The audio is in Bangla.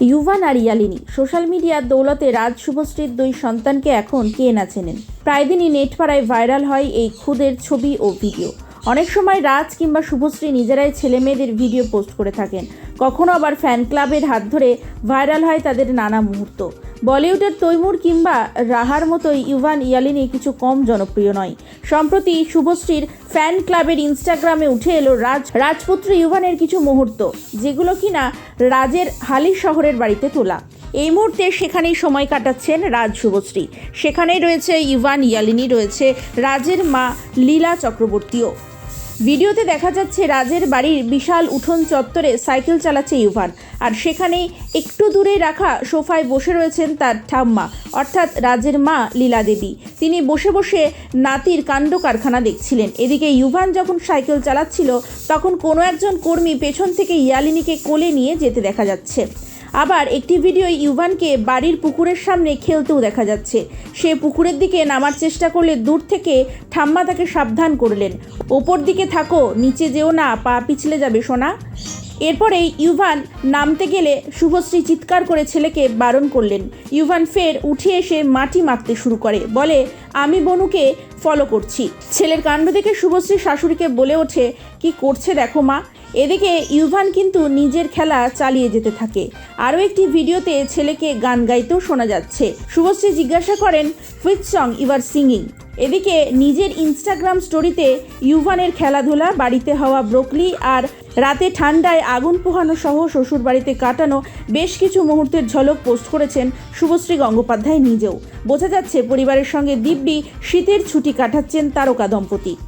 ইউভান আর ইয়ালিনী সোশ্যাল মিডিয়ার দৌলতে রাজ শুভশ্রীর দুই সন্তানকে এখন কে না চেনেন? প্রায় দিনই নেটপাড়ায় ভাইরাল হয় এই খুদের ছবি ও ভিডিও। অনেক সময় রাজ কিংবা শুভশ্রী নিজেরাই ছেলে মেয়েদের ভিডিও পোস্ট করে থাকেন। কখনো আবার ফ্যান ক্লাবের হাত ধরে ভাইরাল হয় তাদের নানা মুহূর্ত। বলিউডের তৈমুর কিংবা রাহার মতোই ইউভান ইয়ালিনি কিছু কম জনপ্রিয় নয়। সম্প্রতি শুভশ্রীর ফ্যান ক্লাবের ইনস্টাগ্রামে উঠে এলো রাজ, রাজপুত্র ইউভানের কিছু মুহূর্ত, যেগুলো কিনা রাজের হালি শহরের বাড়িতে তোলা। এই মুহূর্তে সেখানেই সময় কাটাচ্ছেন রাজ শুভশ্রী। সেখানেই রয়েছে ইভান ইয়ালিনী, রয়েছে রাজের মা লীলা চক্রবর্তীও। ভিডিওতে দেখা যাচ্ছে রাজের বাড়ির বিশাল উঠোন চত্বরে সাইকেল চালাচ্ছে ইউভান। আর সেখানে একটু দূরে রাখা সোফায় বসে রয়েছেন তার ঠাম্মা, অর্থাৎ রাজের মা লীলা দেবী। তিনি বসে বসে নাতির কাণ্ড কারখানা দেখছিলেন। এদিকে ইউভান যখন সাইকেল চালাচ্ছিল, তখন কোনো একজন কর্মী পেছন থেকে ইয়ালিনীকে কোলে নিয়ে যেতে দেখা যাচ্ছে। আবার একটি ভিডিও ইউভানকে বাড়ির পুকুরের সামনে খেলতেও দেখা যাচ্ছে। সে পুকুরের দিকে নামার চেষ্টা করলে দূর থেকে ঠাম্মা তাকে সাবধান করলেন। ওপর দিকে থাকো, নিচে যেও না, পা পিছলে যাবে সোনা। এরপরে ইউভান নামতে গেলে শুভশ্রী চিৎকার করে ছেলেকে বারণ করলেন। ইউভান ফের উঠে এসে মাটি মাখতে শুরু করে, বলে, আমি বনুকে ফলো করছি। ছেলের কাণ্ড দেখে শুভশ্রী শাশুড়িকে বলে ওঠে, কি করছে দেখো মা? এদিকে ইউভান কিন্তু নিজের খেলা চালিয়ে যেতে থাকে। আরও একটি ভিডিওতে ছেলেকে গান গাইতেও শোনা যাচ্ছে। শুভশ্রী জিজ্ঞাসা করেন which song you are singing এদিকে নিজের ইনস্টাগ্রাম স্টোরিতে ইউভানের খেলাধুলা, বাড়িতে হওয়া ব্রোকলি আর রাতে ঠান্ডায় আগুন পোহানো সহ শ্বশুর বাড়িতে কাটানো বেশ কিছু মুহূর্তের ঝলক পোস্ট করেছেন শুভশ্রী গঙ্গোপাধ্যায় নিজেও। বোঝা যাচ্ছে পরিবারের সঙ্গে দিব্যি শীতের ছুটি কাটাচ্ছেন তারকা দম্পতি।